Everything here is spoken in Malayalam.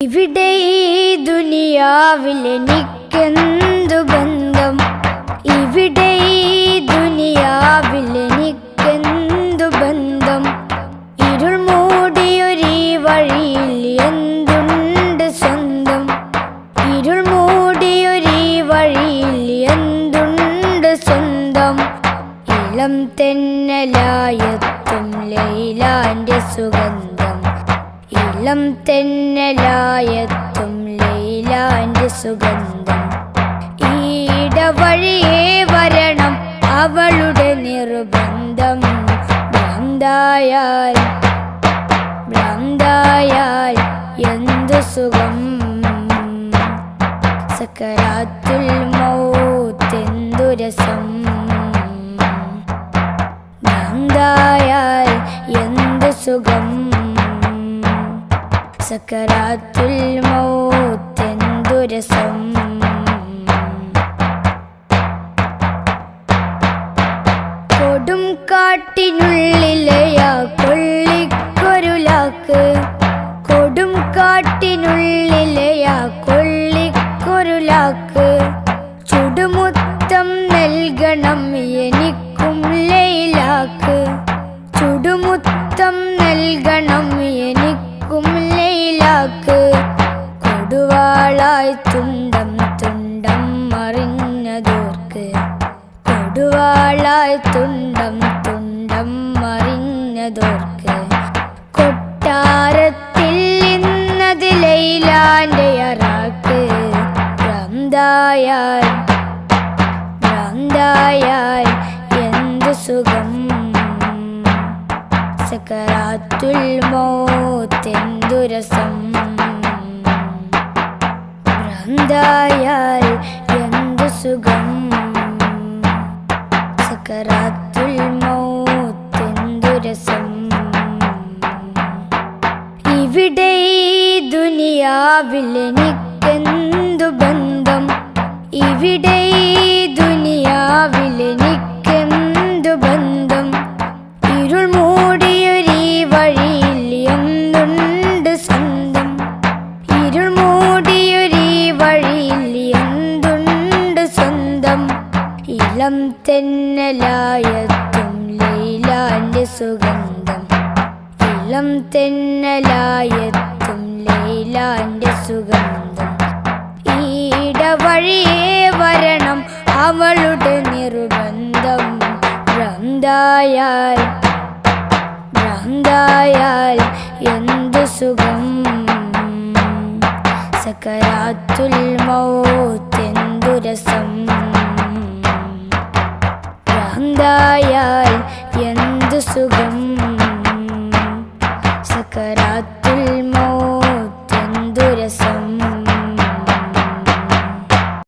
ഇവിടെ ഈ ദുനിയാവിൽ എനിക്കെന്തു ബന്ധം? ഇവിടെ ഈ ദുനിയാവിൽ എനിക്കെന്തു ബന്ധം? ഇരുൾ മൂടിയൊരു വഴിയിൽ എന്തുണ്ട് സ്വന്തം? ഇരുൾ മൂടിയൊരു വഴിയിൽ എന്തുണ്ട് സ്വന്തം? ഇളം തെന്നലായത്തും ലൈലാന്റെ സുഗന്ധം ഇളം തെന്നലായെത്തും ലൈലാന്റെ സുഗന്ധം. ഈട വഴിയേ വരണം അവളുടെ നിർബന്ധം. ഭ്രാന്തായാൽ ഭ്രാന്തായാൽ എന്തു സുഖം? സക്കരാത്തുൽ മൗത്തെന്തു രസം? ഭ്രാന്തായാൽ എന്തു സുഖം? സക്കരാത്തുൽ മൗത്തെന്തുരസം? കൊടും കാട്ടിനുള്ളിലെയാ കൊള്ളിക്കൊരുലാക്ക്. കൊടും കാട്ടിനുള്ളിലെയാ കൊള്ളിക്കൊരുലാക്ക്. ചുടുമുത്തം നൽകണം എനിക്കും ലൈലാക്ക് ചുടുമുത്തം നൽകണം ലൈലാക്ക് കൊടുവാളായി തുണ്ടം തുണ്ടം മറിഞ്ഞതോർക്ക് കൊടുവാളായി തുണ്ടം തുണ്ടം മറിഞ്ഞതോർക്ക് കൊട്ടാരത്തിൽ ഇന്നത് ലൈലാന്റെ അറാക്ക് ഭ്രാന്തായാൽ ഭ്രാന്തായാൽ എന്ത് സുഖം സക്കറാത്തുൽ മോത്തെന്തുരസം ഭ്രാന്തായാൽ എന്തു സുഖം? സക്കറാത്തുൽ മോത്തെന്തുരസം ഇവിടെ ദുനിയാവിൽ എനിക്കെന്തു ബന്ധം? ഇവിടെ ദുനിയാവിൽ ഇളം തെന്നലായെത്തും ലൈലാന്റെ സുഗന്ധം. ഇളം തെന്നലായെത്തും ലൈലാന്റെ സുഗന്ധം. ഈട വഴിയേ വരണം അവളുടെ നിർബന്ധം. ഭ്രാന്തായാൽ ഭ്രാന്തായാൽ എന്ത് സുഖം? സകരാത്തുൽ മൗത്തെന്തു രസം ഭ്രാന്തായാൽ എന്തു സുഖം സക്കരാത്തുൽ മൗത്തെന്തു രസം